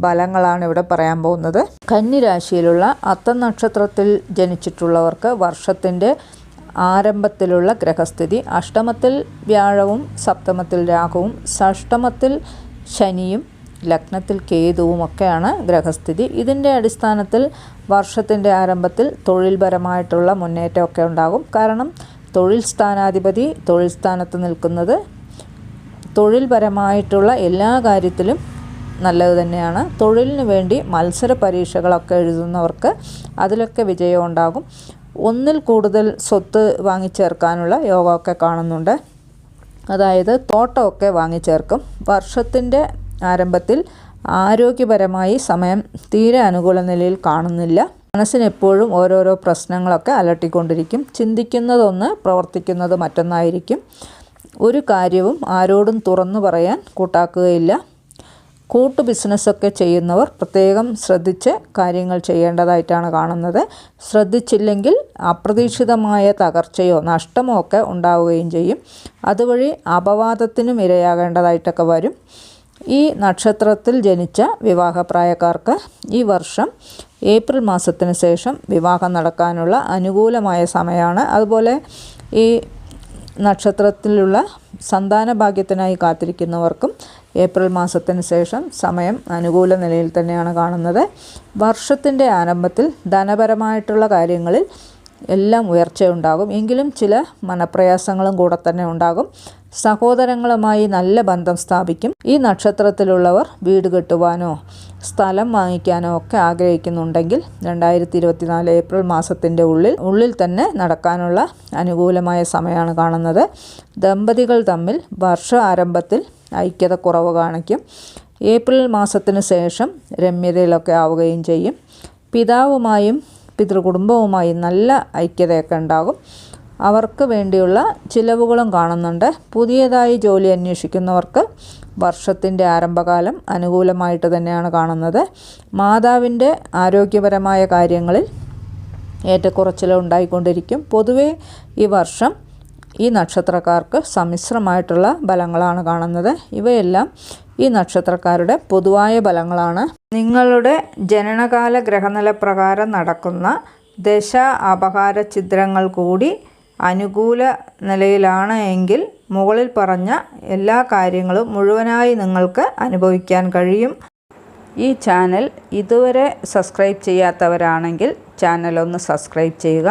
ഫലങ്ങളാണ് ഇവിടെ പറയാൻ പോകുന്നത്. കന്നിരാശിയിലുള്ള അത്തം നക്ഷത്രത്തിൽ ജനിച്ചിട്ടുള്ളവർക്ക് വർഷത്തിന്റെ ആരംഭത്തിലുള്ള ഗ്രഹസ്ഥിതി അഷ്ടമത്തിൽ വ്യാഴവും സപ്തമത്തിൽ രാഹുവും ഷഷ്ടമത്തിൽ ശനിയും ലഗ്നത്തിൽ കേതുവും ഒക്കെയാണ് ഗ്രഹസ്ഥിതി. ഇതിന്റെ അടിസ്ഥാനത്തിൽ വർഷത്തിന്റെ ആരംഭത്തിൽ തൊഴിൽപരമായിട്ടുള്ള മുന്നേറ്റമൊക്കെ ഉണ്ടാകും. കാരണം തൊഴിൽ സ്ഥാനാധിപതി തൊഴിൽ സ്ഥാനത്ത് നിൽക്കുന്നത് തൊഴിൽപരമായിട്ടുള്ള എല്ലാ കാര്യത്തിലും നല്ലത് തന്നെയാണ്. തൊഴിലിന് വേണ്ടി മത്സര പരീക്ഷകളൊക്കെ എഴുതുന്നവർക്ക് അതിലൊക്കെ വിജയം ഉണ്ടാകും. ഒന്നിൽ കൂടുതൽ സ്വത്ത് വാങ്ങിച്ചേർക്കാനുള്ള യോഗമൊക്കെ കാണുന്നുണ്ട്. അതായത് തോട്ടമൊക്കെ വാങ്ങിച്ചേർക്കും. വർഷത്തിന്റെ ആരംഭത്തിൽ ആരോഗ്യപരമായി സമയം തീരെ അനുകൂല നിലയിൽ കാണുന്നില്ല. മനസ്സിനെപ്പോഴും ഓരോരോ പ്രശ്നങ്ങളൊക്കെ അലട്ടിക്കൊണ്ടിരിക്കും. ചിന്തിക്കുന്നതൊന്ന് പ്രവർത്തിക്കുന്നത് മറ്റൊന്നായിരിക്കും. ഒരു കാര്യവും ആരോടും തുറന്നു പറയാൻ കൂട്ടാക്കുകയില്ല. കൂട്ടു ബിസിനസ്സൊക്കെ ചെയ്യുന്നവർ പ്രത്യേകം ശ്രദ്ധിച്ച് കാര്യങ്ങൾ ചെയ്യേണ്ടതായിട്ടാണ് കാണുന്നത്. ശ്രദ്ധിച്ചില്ലെങ്കിൽ അപ്രതീക്ഷിതമായ തകർച്ചയോ നഷ്ടമോ ഒക്കെ ഉണ്ടാവുകയും ചെയ്യും. അതുവഴി അപവാദത്തിനും ഇരയാകേണ്ടതായിട്ടൊക്കെ വരും. ഈ നക്ഷത്രത്തിൽ ജനിച്ച വിവാഹപ്രായക്കാർക്ക് ഈ വർഷം ഏപ്രിൽ മാസത്തിന് ശേഷം വിവാഹം നടക്കാനുള്ള അനുകൂലമായ സമയമാണ്. അതുപോലെ ഈ നക്ഷത്രത്തിലുള്ള സന്താന ഭാഗ്യത്തിനായി കാത്തിരിക്കുന്നവർക്കും ഏപ്രിൽ മാസത്തിന് ശേഷം സമയം അനുകൂല നിലയിൽ തന്നെയാണ് കാണുന്നത്. വർഷത്തിന്റെ ആരംഭത്തിൽ ധനപരമായിട്ടുള്ള കാര്യങ്ങളിൽ എല്ലാം ഉയർച്ചയുണ്ടാകും. എങ്കിലും ചില മനപ്രയാസങ്ങളും കൂടെ തന്നെ ഉണ്ടാകും. സഹോദരങ്ങളുമായി നല്ല ബന്ധം സ്ഥാപിക്കും. ഈ നക്ഷത്രത്തിലുള്ളവർ വീട് കെട്ടുവാനോ സ്ഥലം വാങ്ങിക്കാനോ ഒക്കെ ആഗ്രഹിക്കുന്നുണ്ടെങ്കിൽ രണ്ടായിരത്തി ഇരുപത്തിനാല് ഏപ്രിൽ മാസത്തിന്റെ ഉള്ളിൽ ഉള്ളിൽ തന്നെ നടക്കാനുള്ള അനുകൂലമായ സമയമാണ് കാണുന്നത്. ദമ്പതികൾ തമ്മിൽ വർഷ ആരംഭത്തിൽ ഐക്യത കുറവ് കാണിക്കും. ഏപ്രിൽ മാസത്തിന് ശേഷം രമ്യതയിലൊക്കെ ആവുകയും ചെയ്യും. പിതാവുമായും പിതൃകുടുംബവുമായും നല്ല ഐക്യതയൊക്കെ ഉണ്ടാകും. അവർക്ക് വേണ്ടിയുള്ള ചിലവുകളും കാണുന്നുണ്ട്. പുതിയതായി ജോലി അന്വേഷിക്കുന്നവർക്ക് വർഷത്തിന്റെ ആരംഭകാലം അനുകൂലമായിട്ട് തന്നെയാണ് കാണുന്നത്. മാതാവിന്റെ ആരോഗ്യപരമായ കാര്യങ്ങളിൽ ഏറ്റക്കുറച്ചിലുണ്ടായിക്കൊണ്ടിരിക്കും പൊതുവേ ഈ വർഷം ഈ നക്ഷത്രക്കാർക്ക് സമ്മിശ്രമായിട്ടുള്ള ബലങ്ങളാണ് കാണുന്നത്. ഇവയെല്ലാം ഈ നക്ഷത്രക്കാരുടെ പൊതുവായ ബലങ്ങളാണ്. നിങ്ങളുടെ ജനനകാല ഗ്രഹനില പ്രകാരം നടക്കുന്ന ദശ അപകാര ചിത്രങ്ങൾ കൂടി അനുകൂല നിലയിലാണ് എങ്കിൽ മുകളിൽ പറഞ്ഞ എല്ലാ കാര്യങ്ങളും മുഴുവനായി നിങ്ങൾക്ക് അനുഭവിക്കാൻ കഴിയും. ഈ ചാനൽ ഇതുവരെ സബ്സ്ക്രൈബ് ചെയ്യാത്തവരാണെങ്കിൽ ചാനൽ ഒന്ന് സബ്സ്ക്രൈബ് ചെയ്യുക.